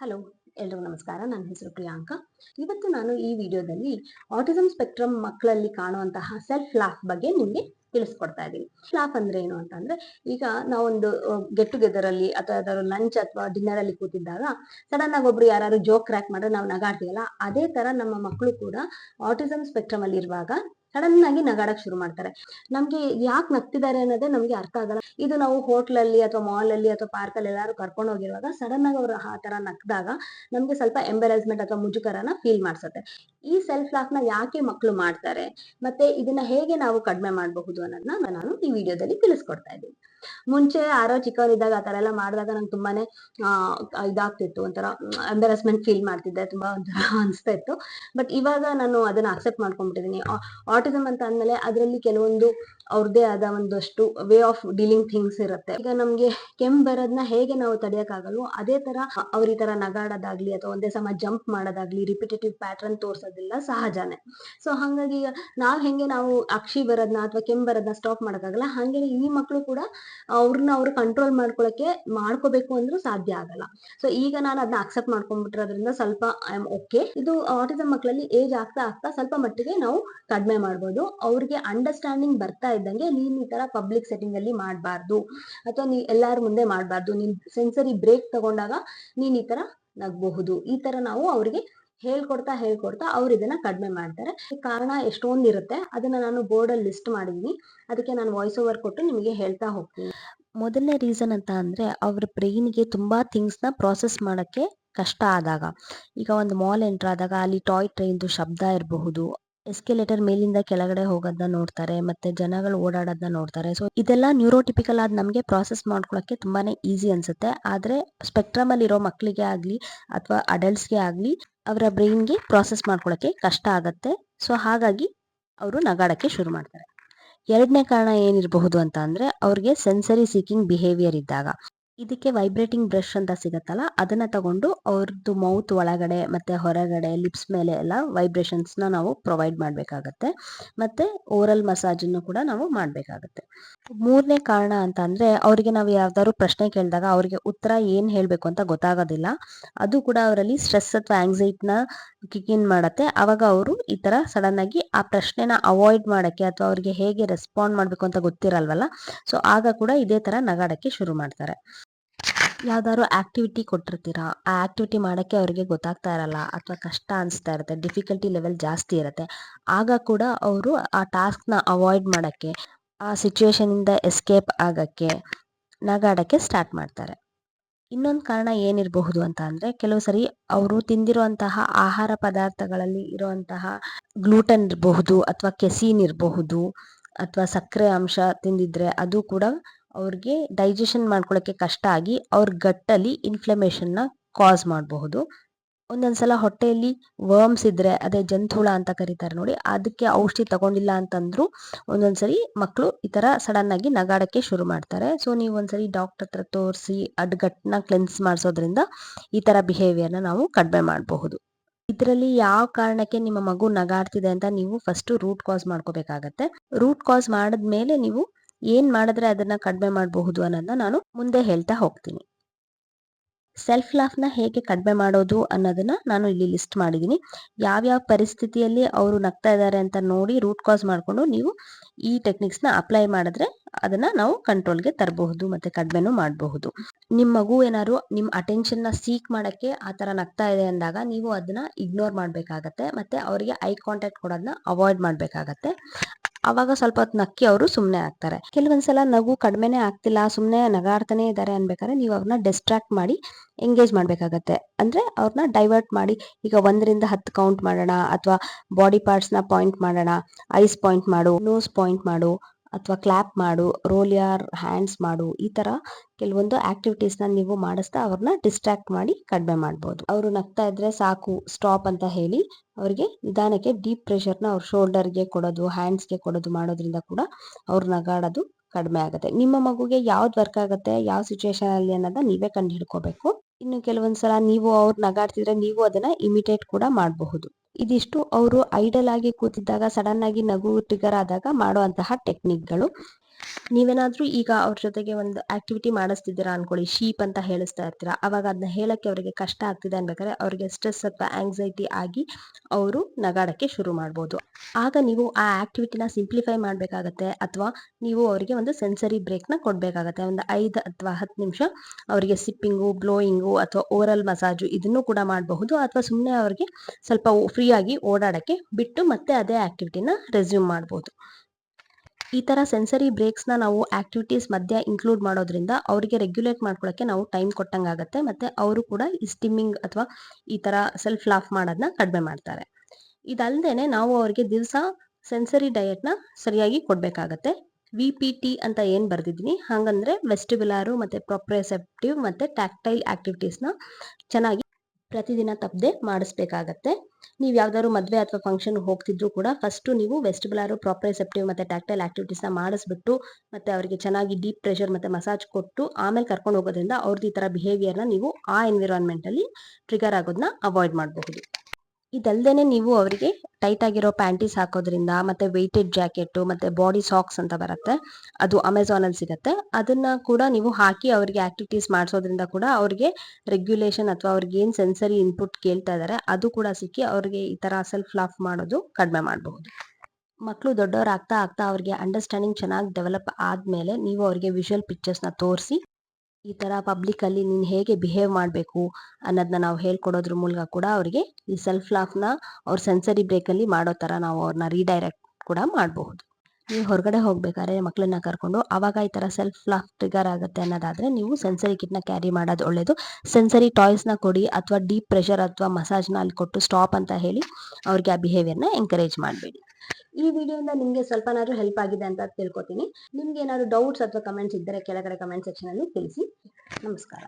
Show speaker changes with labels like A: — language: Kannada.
A: ಹಲೋ ಎಲ್ರಿಗೂ ನಮಸ್ಕಾರ. ನನ್ನ ಹೆಸರು ಪ್ರಿಯಾಂಕಾ. ಇವತ್ತು ನಾನು ಈ ವಿಡಿಯೋದಲ್ಲಿ ಆಟಿಸಮ್ ಸ್ಪೆಕ್ಟ್ರಮ್ ಮಕ್ಕಳಲ್ಲಿ ಕಾಣುವಂತಹ ಸೆಲ್ಫ್ ಲಾಫ್ ಬಗ್ಗೆ ನಿಮಗೆ ತಿಳಿಸ್ಕೊಡ್ತಾ ಇದ್ದೀನಿ. ಲಾಫ್ ಅಂದ್ರೆ ಏನು ಅಂತಂದ್ರೆ, ಈಗ ನಾವೊಂದು ಗೆಟ್ ಟುಗೆದರ್ ಅಲ್ಲಿ ಅಥವಾ ಯಾವ್ದಾದ್ರು ಲಂಚ್ ಅಥವಾ ಡಿನ್ನರ್ ಅಲ್ಲಿ ಕೂತಿದ್ದಾಗ ಸಡನ್ ಆಗಿ ಒಬ್ರು ಯಾರು ಜೋಕ್ ಕ್ರ್ಯಾಕ್ ಮಾಡಿದ್ರೆ ನಾವು ನಗಾಡ್ತೀವಲ್ಲ, ಅದೇ ತರ ನಮ್ಮ ಮಕ್ಕಳು ಕೂಡ ಆಟಿಸಮ್ ಸ್ಪೆಕ್ಟ್ರಮ್ ಅಲ್ಲಿ ಇರುವಾಗ ಸಡನ್ ಆಗಿ ನಗಾಡಕ್ ಶುರು ಮಾಡ್ತಾರೆ. ನಮ್ಗೆ ಯಾಕೆ ನಗ್ತಿದ್ದಾರೆ ಅನ್ನೋದೇ ನಮ್ಗೆ ಅರ್ಥ ಆಗಲ್ಲ. ಇದು ನಾವು ಹೋಟ್ಲಲ್ಲಿ ಅಥವಾ ಮಾಲ್ ಅಲ್ಲಿ ಅಥವಾ ಪಾರ್ಕ್ ಅಲ್ಲಿ ಎಲ್ಲಾರು ಕರ್ಕೊಂಡು ಹೋಗಿರುವಾಗ ಸಡನ್ ಆಗಿ ಅವ್ರು ಆ ತರ ನಗ್ದಾಗ ನಮ್ಗೆ ಸ್ವಲ್ಪ ಎಂಬರಾಸ್ಮೆಂಟ್ ಅಥವಾ ಮುಜುಗರನ ಫೀಲ್ ಮಾಡ್ಸುತ್ತೆ. ಈ ಸೆಲ್ಫ್ ಲಾಕ್ನ ಯಾಕೆ ಮಕ್ಕಳು ಮಾಡ್ತಾರೆ? ಮತ್ತೆ ಇದನ್ನ ಹೇಗೆ ನಾವು ಕಡಿಮೆ ಮಾಡಬಹುದು ಅನ್ನೋದನ್ನ ನಾನು ಈ ವಿಡಿಯೋದಲ್ಲಿ ತಿಳಿಸ್ಕೊಡ್ತಾ ಇದ್ದೀನಿ. ಮುಂಚೆ ಯಾರೋ ಚಿಕ್ಕವರಿದ್ದಾಗ ಆ ತರ ಎಲ್ಲ ಮಾಡಿದಾಗ ನಂಗೆ ತುಂಬಾನೇ ಇದಾಗ್ತಿತ್ತು ಒಂಥರ ಎಂಬರಾಸ್ಮೆಂಟ್ ಫೀಲ್ ಮಾಡ್ತಿದ್ದೆ, ತುಂಬಾ ಒಂಥರ ಅನಿಸ್ತಾ ಇತ್ತು. ಬಟ್ ಇವಾಗ ನಾನು ಅದನ್ನ ಅಕ್ಸೆಪ್ಟ್ ಮಾಡ್ಕೊಂಡ್ಬಿಟ್ಟಿದ್ದೀನಿ ಆಟಿಸಮ್ ಅಂತ ಅಂದ್ಮೇಲೆ ಅದರಲ್ಲಿ ಕೆಲವೊಂದು ಅವ್ರದೇ ಆದ ಒಂದಷ್ಟು ವೇ ಆಫ್ ಡೀಲಿಂಗ್ ಥಿಂಗ್ಸ್ ಇರುತ್ತೆ. ಈಗ ನಮ್ಗೆ ಕೆಮ್ ಬರೋದನ್ನ ಹೇಗೆ ನಾವು ತಡೆಯಕ್ಕಾಗಲ್ವೋ ಅದೇ ತರ ಅವ್ರ ಈ ತರ ನಗಾಡೋದಾಗ್ಲಿ ಅಥವಾ ಒಂದೇ ಸಮ ಜಂಪ್ ಮಾಡೋದಾಗ್ಲಿ ರಿಪಿಟೇಟಿವ್ ಪ್ಯಾಟರ್ನ್ ತೋರ್ಸೋದಿಲ್ಲ ಸಹಜಾನೆ. ಸೊ ಹಾಗಾಗಿ ನಾವ್ ಹೆಂಗೆ ನಾವು ಅಕ್ಷಿ ಬರೋದನ್ನ ಅಥವಾ ಕೆಮ್ ಬರೋದನ್ನ ಸ್ಟಾಪ್ ಮಾಡೋಕ್ಕಾಗಲ್ಲ ಹಾಗೆ ಈ ಮಕ್ಕಳು ಕೂಡ ಅವ್ರನ್ನ ಅವ್ರು ಕಂಟ್ರೋಲ್ ಮಾಡ್ಕೊಳಕ್ಕೆ ಮಾಡ್ಕೋಬೇಕು ಅಂದ್ರೂ ಸಾಧ್ಯ ಆಗಲ್ಲ. ಸೊ ಈಗ ನಾನು ಅದನ್ನ ಅಕ್ಸೆಪ್ಟ್ ಮಾಡ್ಕೊಂಡ್ಬಿಟ್ರೋದ್ರಿಂದ ಸ್ವಲ್ಪ ಐ ಆಮ್ ಓಕೆ ಇದು ಆಟಿಸಮ್ ಮಕ್ಕಳಲ್ಲಿ ಏಜ್ ಆಗ್ತಾ ಆಗ್ತಾ ಸ್ವಲ್ಪ ಮಟ್ಟಿಗೆ ನಾವು ಕಡಿಮೆ ಮಾಡ್ಬೋದು. ಅವ್ರಿಗೆ ಅಂಡರ್ಸ್ಟ್ಯಾಂಡಿಂಗ್ ಬರ್ತಾ ಇದ್ದಂಗೆ ನೀನ್ ಈ ತರ ಪಬ್ಲಿಕ್ ಸೆಟ್ಟಿಂಗ್ ಅಲ್ಲಿ ಮಾಡಬಾರ್ದು. ಅಥವಾ ನೀ ಎಲ್ಲಾರ ಮುಂದೆ ಮಾಡಬಾರ್ದು. ನೀನ್ ಸೆನ್ಸರಿ ಬ್ರೇಕ್ ತಗೊಂಡಾಗ ನೀನ್ ಈ ತರ ನಗಬಹುದು. ಈ ತರ ನಾವು ಅವ್ರಿಗೆ ಹೇಳ್ಕೊಡ್ತಾ ಹೇಳ್ಕೊಡ್ತಾ ಅವ್ರು ಇದನ್ನ ಕಡಿಮೆ ಮಾಡ್ತಾರೆ. ಕಾರಣ ಎಷ್ಟೊಂದ್ ಇರುತ್ತೆ ಅದನ್ನ ನಾನು ಬೋರ್ಡ್ ಅಲ್ಲಿ ಲಿಸ್ಟ್ ಮಾಡಿದೀನಿ. ಅದಕ್ಕೆ ನಾನು ವಾಯ್ಸ್ ಓವರ್ ಕೊಟ್ಟು ನಿಮಗೆ ಹೇಳ್ತಾ ಹೋಗ್ತೀನಿ.
B: ಮೊದಲನೇ ರೀಸನ್ ಅಂತ ಅಂದ್ರೆ ಅವ್ರ ಬ್ರೈನ್ಗೆ ತುಂಬಾ ಥಿಂಗ್ಸ್ನ ಪ್ರಾಸೆಸ್ ಮಾಡಕ್ಕೆ ಕಷ್ಟ ಆದಾಗ. ಈಗ ಒಂದು ಮಾಲ್ ಎಂಟರ್ ಆದಾಗ ಅಲ್ಲಿ ಟಾಯ್ ಟ್ರೈನ್ದು ಶಬ್ದ ಇರಬಹುದು. ಎಸ್ಕೆಲೇಟರ್ ಮೇಲಿಂದ ಕೆಳಗಡೆ ಹೋಗೋದನ್ನ ನೋಡ್ತಾರೆ, ಮತ್ತೆ ಜನಗಳು ಓಡಾಡೋದನ್ನ ನೋಡ್ತಾರೆ. ಸೊ ಇದೆಲ್ಲ ನ್ಯೂರೋಟಿಪಿಕಲ್ ಆದ ನಮಗೆ ಪ್ರಾಸೆಸ್ ಮಾಡ್ಕೊಳ್ಳೋಕ್ಕೆ ತುಂಬಾನೇ ಈಸಿ ಅನ್ಸುತ್ತೆ. ಆದ್ರೆ ಸ್ಪೆಕ್ಟ್ರಮ್ ಅಲ್ಲಿ ಇರೋ ಮಕ್ಕಳಿಗೆ ಆಗಲಿ ಅಥವಾ ಅಡಲ್ಟ್ಸ್ಗೆ ಆಗಲಿ ಅವರ ಬ್ರೈನ್ಗೆ ಪ್ರಾಸೆಸ್ ಮಾಡ್ಕೊಳಕ್ಕೆ ಕಷ್ಟ ಆಗತ್ತೆ. ಸೊ ಹಾಗಾಗಿ ಅವರು ನಗಾಡಕ್ಕೆ ಶುರು ಮಾಡ್ತಾರೆ. ಎರಡನೇ ಕಾರಣ ಏನಿರಬಹುದು ಅಂತ ಅಂದ್ರೆ ಅವ್ರಿಗೆ ಸೆನ್ಸರಿ ಸೀಕಿಂಗ್ ಬಿಹೇವಿಯರ್ ಇದ್ದಾಗ. ಇದಕ್ಕೆ ವೈಬ್ರೇಟಿಂಗ್ ಬ್ರಷ್ ಅಂತ ಸಿಗುತ್ತಲ್ಲ, ಅದನ್ನ ತಗೊಂಡು ಅವ್ರದ್ದು ಮೌತ್ ಒಳಗಡೆ ಮತ್ತೆ ಹೊರಗಡೆ ಲಿಪ್ಸ್ ಮೇಲೆ ಎಲ್ಲ ವೈಬ್ರೇಷನ್ಸ್ನ ನಾವು ಪ್ರೊವೈಡ್ ಮಾಡಬೇಕಾಗತ್ತೆ. ಮತ್ತೆ ಓರಲ್ ಮಸಾಜ್ ಅನ್ನು ಕೂಡ ನಾವು ಮಾಡಬೇಕಾಗತ್ತೆ. ಮೂರನೇ ಕಾರಣ ಅಂತ ಅಂದ್ರೆ ಅವರಿಗೆ ನಾವು ಯಾವ್ದಾದ್ರು ಪ್ರಶ್ನೆ ಕೇಳಿದಾಗ ಅವರಿಗೆ ಉತ್ತರ ಏನ್ ಹೇಳ್ಬೇಕು ಅಂತ ಗೊತ್ತಾಗೋದಿಲ್ಲ. ಅದು ಕೂಡ ಅವರಲ್ಲಿ ಸ್ಟ್ರೆಸ್ ಅಥವಾ ಆಂಗ್ಸೈಟಿನ ಕಿಕ್ ಮಾಡುತ್ತೆ ಮಾಡತ್ತೆ. ಅವಾಗ ಅವರು ಈ ತರ ಸಡನ್ ಆಗಿ ಆ ಪ್ರಶ್ನೆನ ಅವಾಯ್ಡ್ ಮಾಡಕ್ಕೆ ಅಥವಾ ಅವ್ರಿಗೆ ಹೇಗೆ ರೆಸ್ಪಾಂಡ್ ಮಾಡ್ಬೇಕು ಅಂತ ಗೊತ್ತಿರಲ್ವಲ್ಲ, ಸೊ ಆಗ ಕೂಡ ಇದೇ ತರ ನಗಾಡಕ್ಕೆ ಶುರು ಮಾಡ್ತಾರೆ. ಯಾವ್ದಾದ್ರು ಆಕ್ಟಿವಿಟಿ ಕೊಟ್ಟಿರ್ತೀರಾ? ಆ ಆಕ್ಟಿವಿಟಿ ಮಾಡೋಕ್ಕೆ ಅವ್ರಿಗೆ ಗೊತ್ತಾಗ್ತಾ ಇರಲ್ಲ ಅಥವಾ ಕಷ್ಟ ಅನಿಸ್ತಾ ಇರುತ್ತೆ ಡಿಫಿಕಲ್ಟಿ ಲೆವೆಲ್ ಜಾಸ್ತಿ ಇರುತ್ತೆ. ಆಗ ಕೂಡ ಅವರು ಆ ಟಾಸ್ಕ್ನ ಅವಾಯ್ಡ್ ಮಾಡೋಕ್ಕೆ, ಆ ಸಿಚುವೇಶನಿಂದ ಎಸ್ಕೇಪ್ ಆಗೋಕ್ಕೆ, ನಗಾಡೋಕ್ಕೆ ಸ್ಟಾರ್ಟ್ ಮಾಡ್ತಾರೆ. ಇನ್ನೊಂದು ಕಾರಣ ಏನಿರಬಹುದು ಅಂತ ಅಂದರೆ, ಕೆಲವು ಸರಿ ಅವರು ತಿಂದಿರುವಂತಹ ಆಹಾರ ಪದಾರ್ಥಗಳಲ್ಲಿ ಇರುವಂತಹ ಗ್ಲೂಟನ್ ಇರಬಹುದು ಅಥವಾ ಕೆಸೀನ್ ಇರಬಹುದು, ಅಥವಾ ಸಕ್ಕರೆ ಅಂಶ ತಿಂದಿದ್ರೆ ಅದು ಕೂಡ ಅವ್ರಿಗೆ ಡೈಜೆಷನ್ ಮಾಡ್ಕೊಳ್ಳೋಕ್ಕೆ ಕಷ್ಟ ಆಗಿ ಅವ್ರ ಗಟ್ಟಲ್ಲಿ ಇನ್ಫ್ಲಮೇಷನ್ನ ಕಾಸ್ ಮಾಡಬಹುದು. ಒಂದೊಂದ್ಸಲ ಹೊಟ್ಟೆಯಲ್ಲಿ ವರ್ಮ್ಸ್ ಇದ್ರೆ ಅದೇ ಜಂತುಹುಳ ಅಂತ ಕರೀತಾರೆ ನೋಡಿ, ಅದಕ್ಕೆ ಔಷಧಿ ತಗೊಂಡಿಲ್ಲ ಅಂತಂದ್ರು ಒಂದೊಂದ್ಸರಿ ಮಕ್ಕಳು ಈ ತರ ಸಡನ್ ಆಗಿ ನಗಾಡಕ್ಕೆ ಶುರು ಮಾಡ್ತಾರೆ. ಸೊ ನೀವು ಒಂದ್ಸರಿ ಡಾಕ್ಟರ್ ಹತ್ರ ತೋರಿಸಿ ಅಡ್ಗಟ್ಟನ್ನ ಕ್ಲೆನ್ಸ್ ಮಾಡಿಸೋದ್ರಿಂದ ಈ ತರ ಬಿಹೇವಿಯರ್ನ ನಾವು ಕಡಿಮೆ ಮಾಡಬಹುದು. ಇದರಲ್ಲಿ ಯಾವ ಕಾರಣಕ್ಕೆ ನಿಮ್ಮ ಮಗು ನಗಾಡ್ತಿದೆ ಅಂತ ನೀವು ಫಸ್ಟ್ ರೂಟ್ ಕಾಸ್ ಮಾಡ್ಕೋಬೇಕಾಗತ್ತೆ. ರೂಟ್ ಕಾಸ್ ಮಾಡಿದ್ಮೇಲೆ ನೀವು ಏನ್ ಮಾಡಿದ್ರೆ ಅದನ್ನ ಕಡಿಮೆ ಮಾಡಬಹುದು ಅನ್ನೋದನ್ನ ನಾನು ಮುಂದೆ ಹೇಳ್ತಾ ಹೋಗ್ತೀನಿ. ಸೆಲ್ಫ್ ಲಾಫ್ನ ಹೇಗೆ ಕಡಿಮೆ ಮಾಡೋದು ಅನ್ನೋದನ್ನ ನಾನು ಇಲ್ಲಿ ಲಿಸ್ಟ್ ಮಾಡಿದ್ದೀನಿ ಯಾವ್ಯಾವ ಪರಿಸ್ಥಿತಿಯಲ್ಲಿ ಅವರು ನಗ್ತಾ ಇದ್ದಾರೆ ಅಂತ ನೋಡಿ ರೂಟ್ ಕಾಸ್ ಮಾಡಿಕೊಂಡು ನೀವು ಈ ಟೆಕ್ನಿಕ್ಸ್ನ ಅಪ್ಲೈ ಮಾಡಿದ್ರೆ ಅದನ್ನ ನಾವು ಕಂಟ್ರೋಲ್ಗೆ ತರಬಹುದು ಮತ್ತೆ ಕಡಿಮೆನೂ ಮಾಡಬಹುದು. ನಿಮ್ಮ ಮಗು ಏನಾದ್ರು ನಿಮ್ಮ ಅಟೆನ್ಷನ್ನ ಸೀಕ್ ಮಾಡಕ್ಕೆ ಆ ಥರ ನಗ್ತಾ ಇದೆ ಅಂದಾಗ ನೀವು ಅದನ್ನ ಇಗ್ನೋರ್ ಮಾಡಬೇಕಾಗತ್ತೆ ಮತ್ತೆ ಅವರಿಗೆ ಐ ಕಾಂಟ್ಯಾಕ್ಟ್ ಕೊಡೋದನ್ನ ಅವಾಯ್ಡ್ ಮಾಡಬೇಕಾಗತ್ತೆ. ಅವಾಗ ಸ್ವಲ್ಪ ಹೊತ್ತು ನಕ್ಕಿ ಅವರು ಸುಮ್ಮನೆ ಆಗ್ತಾರೆ. ಕೆಲವೊಂದ್ಸಲ ನಗು ಕಡಿಮೆನೇ ಆಗ್ತಿಲ್ಲ ಸುಮ್ಮನೆ ನಗಾಡ್ತಾನೆ ಇದ್ದಾರೆ ಅನ್ಬೇಕಾದ್ರೆ ನೀವು ಅವ್ರನ್ನ ಡಿಸ್ಟ್ರಾಕ್ಟ್ ಮಾಡಿ ಎಂಗೇಜ್ ಮಾಡಬೇಕಾಗತ್ತೆ. ಅಂದ್ರೆ ಅವ್ರನ್ನ ಡೈವರ್ಟ್ ಮಾಡಿ, ಈಗ ಒಂದರಿಂದ ಹತ್ತು ಕೌಂಟ್ ಮಾಡೋಣ, ಅಥವಾ ಬಾಡಿ ಪಾರ್ಟ್ಸ್ನ ಪಾಯಿಂಟ್ ಮಾಡೋಣ ಐಸ್ ಪಾಯಿಂಟ್ ಮಾಡು ನೋಸ್ ಪಾಯಿಂಟ್ ಮಾಡು ಅಥವಾ ಕ್ಲ್ಯಾಪ್ ಮಾಡು ರೋಲ್ ಯಾರ್ ಹ್ಯಾಂಡ್ಸ್ ಮಾಡು, ಈ ತರ ಕೆಲವೊಂದು ಆಕ್ಟಿವಿಟೀಸ್ನ ನೀವು ಮಾಡಿಸ್ತಾ ಅವ್ರನ್ನ ಡಿಸ್ಟ್ರಾಕ್ಟ್ ಮಾಡಿ ಕಡಿಮೆ ಮಾಡ್ಬೋದು. ಅವರು ನಗ್ತಾ ಇದ್ರೆ ಸಾಕು ಸ್ಟಾಪ್ ಅಂತ ಹೇಳಿ ಅವರಿಗೆ ನಿಧಾನಕ್ಕೆ ಡೀಪ್ ಪ್ರೆಷರ್ನ ಅವ್ರ ಶೋಲ್ಡರ್ಗೆ ಕೊಡೋದು ಹ್ಯಾಂಡ್ಸ್ಗೆ ಕೊಡೋದು ಮಾಡೋದ್ರಿಂದ ಕೂಡ ಅವ್ರು ನಗಾಡೋದು ಕಡಿಮೆ ಆಗುತ್ತೆ. ನಿಮ್ಮ ಮಗುಗೆ ಯಾವ್ದು ವರ್ಕ್ ಆಗುತ್ತೆ, ಯಾವ ಸಿಚುವೇಶನ್ ಅಲ್ಲಿ ಅನ್ನೋದನ್ನ ನೀವೇ ಕಂಡು ಹಿಡ್ಕೋಬೇಕು ಇನ್ನು ಕೆಲವೊಂದ್ಸಲ ನೀವು ಅವ್ರು ನಗಾಡ್ತಿದ್ರೆ ನೀವು ಅದನ್ನ ಇಮಿಟೇಟ್ ಕೂಡ ಮಾಡಬಹುದು. ಇದಿಷ್ಟು ಅವರು ಐಡಲ್ ಆಗಿ ಕೂತಿದ್ದಾಗ ಸಡನ್ ಆಗಿ ನಗು ಟ್ರಿಗರ್ ಆದಾಗ ಮಾಡುವಂತಹ ಟೆಕ್ನಿಕ್ಗಳು ನೀವೇನಾದ್ರೂ ಈಗ ಅವ್ರ ಜೊತೆಗೆ ಒಂದು ಆಕ್ಟಿವಿಟಿ ಮಾಡಿಸ್ತಿದ್ದೀರಾ ಅನ್ಕೊಳ್ಳಿ ಶೀಪ್ ಅಂತ ಹೇಳಿಸ್ತಾ ಇರ್ತೀರಾ, ಅವಾಗ ಅದನ್ನ ಹೇಳಕ್ಕೆ ಅವರಿಗೆ ಕಷ್ಟ ಆಗ್ತಿದೆ ಅನ್ಬೇಕಾದ್ರೆ ಅವರಿಗೆ ಸ್ಟ್ರೆಸ್ ಅಥವಾ ಆಂಗ್ಸೈಟಿ ಆಗಿ ಅವರು ನಗಾಡಕ್ಕೆ ಶುರು ಮಾಡ್ಬೋದು. ಆಗ ನೀವು ಆ ಆಕ್ಟಿವಿಟಿನ ಸಿಂಪ್ಲಿಫೈ ಮಾಡಬೇಕಾಗತ್ತೆ, ಅಥವಾ ನೀವು ಅವರಿಗೆ ಒಂದು ಸೆನ್ಸರಿ ಬ್ರೇಕ್ನ ಕೊಡಬೇಕಾಗತ್ತೆ, ಒಂದು ಐದು ಅಥವಾ ಹತ್ತು ನಿಮಿಷ ಅವರಿಗೆ ಸಿಪ್ಪಿಂಗು ಬ್ಲೋಯಿಂಗು ಅಥವಾ ಓರಲ್ ಮಸಾಜು ಇದನ್ನು ಕೂಡ ಮಾಡಬಹುದು, ಅಥವಾ ಸುಮ್ಮನೆ ಅವರಿಗೆ ಸ್ವಲ್ಪ ಫ್ರೀಯಾಗಿ ಓಡಾಡಕ್ಕೆ ಬಿಟ್ಟು ಮತ್ತೆ ಅದೇ ಆಕ್ಟಿವಿಟಿನ ರೆಸ್ಯೂಮ್ ಮಾಡ್ಬೋದು. ಈ ತರ ಸೆನ್ಸರಿ ಬ್ರೇಕ್ಸ್ನ ನಾವು ಆಕ್ಟಿವಿಟೀಸ್ ಮಧ್ಯೆ ಇನ್ಕ್ಲೂಡ್ ಮಾಡೋದ್ರಿಂದ ಅವರಿಗೆ ರೆಗ್ಯುಲೇಟ್ ಮಾಡ್ಕೊಳ್ಳೋಕೆ ನಾವು ಟೈಮ್ ಕೊಟ್ಟಂಗಾಗತ್ತೆ ಮತ್ತೆ ಅವರು ಕೂಡ ಈ ಸ್ಟಿಮ್ಮಿಂಗ್ ಅಥವಾ ಈ ತರ ಸೆಲ್ಫ್ ಲಾಫ್ ಮಾಡೋದನ್ನ ಕಡಿಮೆ ಮಾಡ್ತಾರೆ. ಇದಲ್ದೇನೆ ನಾವು ಅವರಿಗೆ ದಿವಸ ಸೆನ್ಸರಿ ಡಯಟ್ನ ಸರಿಯಾಗಿ ಕೊಡಬೇಕಾಗತ್ತೆ. ವಿ ಪಿ ಟಿ ಅಂತ ಏನು ಬರೆದಿದ್ದೀನಿ ಹಾಗಂದ್ರೆ ವೆಸ್ಟಿಬುಲಾರು ಮತ್ತೆ ಪ್ರೊಪ್ರೆಸೆಪ್ಟಿವ್ ಮತ್ತೆ ಟ್ಯಾಕ್ಟೈಲ್ ಆಕ್ಟಿವಿಟೀಸ್ನ ಚೆನ್ನಾಗಿ ಪ್ರತಿದಿನ ತಪ್ಪದೆ ಮಾಡಿಸ್ಬೇಕಾಗತ್ತೆ. ನೀವು ಯಾವ್ದಾದ್ರು ಮದುವೆ ಅಥವಾ ಫಂಕ್ಷನ್ ಹೋಗ್ತಿದ್ರು ಕೂಡ ಫಸ್ಟು ನೀವು ವೆಸ್ಟಿಬುಲಾರು ಪ್ರಾಪ್ರೆಸೆಪ್ಟಿವ್ ಮತ್ತೆ ಟ್ಯಾಕ್ಟೈಲ್ ಆಕ್ಟಿವಿಟೀಸ್ನ ಮಾಡಿಸ್ಬಿಟ್ಟು ಮತ್ತೆ ಅವರಿಗೆ ಚೆನ್ನಾಗಿ ಡೀಪ್ ಪ್ರೆಷರ್ ಮತ್ತೆ ಮಸಾಜ್ ಕೊಟ್ಟು ಆಮೇಲೆ ಕರ್ಕೊಂಡು ಹೋಗೋದ್ರಿಂದ ಅವ್ರದ್ದು ಈ ಥರ ಬಿಹೇವಿಯರ್ನ ನೀವು ಆ ಎನ್ವಿರಾನ್ಮೆಂಟಲ್ಲಿ ಟ್ರಿಗರ್ ಆಗೋದನ್ನ ಅವಾಯ್ಡ್ ಮಾಡಬಹುದು. ಇದಲ್ದೇನೆ ನೀವು ಅವರಿಗೆ ಟೈಟ್ ಆಗಿರೋ ಪ್ಯಾಂಟೀಸ್ ಹಾಕೋದ್ರಿಂದ ಮತ್ತೆ ವೆಯ್ಟೆಡ್ ಜಾಕೆಟ್ ಮತ್ತೆ ಬಾಡಿ ಸಾಕ್ಸ್ ಅಂತ ಬರುತ್ತೆ. ಅದು ಅಮೆಝಾನ್ ಅಲ್ಲಿ ಸಿಗುತ್ತೆ. ಅದನ್ನ ಕೂಡ ನೀವು ಹಾಕಿ ಅವರಿಗೆ ಆಕ್ಟಿವಿಟೀಸ್ ಮಾಡಿಸೋದ್ರಿಂದ ಕೂಡ ಅವ್ರಿಗೆ ರೆಗ್ಯುಲೇಷನ್ ಅಥವಾ ಅವ್ರಿಗೆ ಏನ್ ಸೆನ್ಸರಿ ಇನ್ಪುಟ್ ಕೇಳ್ತಾ ಇದಾರೆ, ಅದು ಕೂಡ ಸಿಕ್ಕಿ ಅವ್ರಿಗೆ ಈ ತರ ಸೆಲ್ಫ್ ಲಾಫ್ ಮಾಡೋದು ಕಡಿಮೆ ಮಾಡಬಹುದು ಮಕ್ಕಳು ದೊಡ್ಡವರಾಗ್ತಾ ಆಗ್ತಾ ಅವ್ರಿಗೆ ಅಂಡರ್ಸ್ಟ್ಯಾಂಡಿಂಗ್ ಚೆನ್ನಾಗಿ ಡೆವಲಪ್ ಆದ್ಮೇಲೆ ನೀವು ಅವ್ರಿಗೆ ವಿಷುವಲ್ನ ತೋರಿಸಿ ಈ ತರ ಪಬ್ಲಿಕ್ ಅಲ್ಲಿ ನೀನ್ ಹೇಗೆ ಬಿಹೇವ್ ಮಾಡಬೇಕು ಅನ್ನೋದನ್ನ ನಾವು ಹೇಳ್ಕೊಡೋದ್ರ ಮೂಲಕ ಕೂಡ ಅವರಿಗೆ ಈ ಸೆಲ್ಫ್ ಲಾಫ್ನ ಅವ್ರ ಸೆನ್ಸರಿ ಬ್ರೇಕ್ ಅಲ್ಲಿ ಮಾಡೋ ತರ ನಾವು ಅವ್ರನ್ನ ರೀಡೈರೆಕ್ಟ್ ಕೂಡ ಮಾಡಬಹುದು. ನೀವು ಹೊರಗಡೆ ಹೋಗ್ಬೇಕಾದ್ರೆ ಮಕ್ಕಳನ್ನ ಕರ್ಕೊಂಡು ಅವಾಗ ಈ ತರ ಸೆಲ್ಫ್ ಲಾಫ್ ಟ್ರಿಗರ್ ಆಗುತ್ತೆ ಅನ್ನೋದಾದ್ರೆ ನೀವು ಸೆನ್ಸರಿ ಕಿಟ್ನ ಕ್ಯಾರಿ ಮಾಡೋದು ಒಳ್ಳೇದು. ಸೆನ್ಸರಿ ಟಾಯ್ಸ್ನ ಕೊಡಿ ಅಥವಾ ಡೀಪ್ ಪ್ರೆಷರ್ ಅಥವಾ ಮಸಾಜ್ನ ಅಲ್ಲಿ ಕೊಟ್ಟು ಸ್ಟಾಪ್ ಅಂತ ಹೇಳಿ ಅವ್ರಿಗೆ ಆ ಬಿಹೇವಿಯರ್ನ ಎಂಕರೇಜ್ ಮಾಡಬೇಡಿ.
A: ಈ ವಿಡಿಯೋಯಿಂದ ನಿಮಗೆ ಸ್ವಲ್ಪನಾದ್ರೂ ಹೆಲ್ಪ್ ಆಗಿದೆ ಅಂತ ತಿಳ್ಕೊತೀನಿ. ನಿಮ್ಗೆ ಏನಾದ್ರು ಡೌಟ್ಸ್ ಅಥವಾ ಕಮೆಂಟ್ಸ್ ಇದ್ದರೆ ಕೆಳಗಡೆ ಕಮೆಂಟ್ ಸೆಕ್ಷನ್ ಅಲ್ಲಿ ತಿಳಿಸಿ. ನಮಸ್ಕಾರ.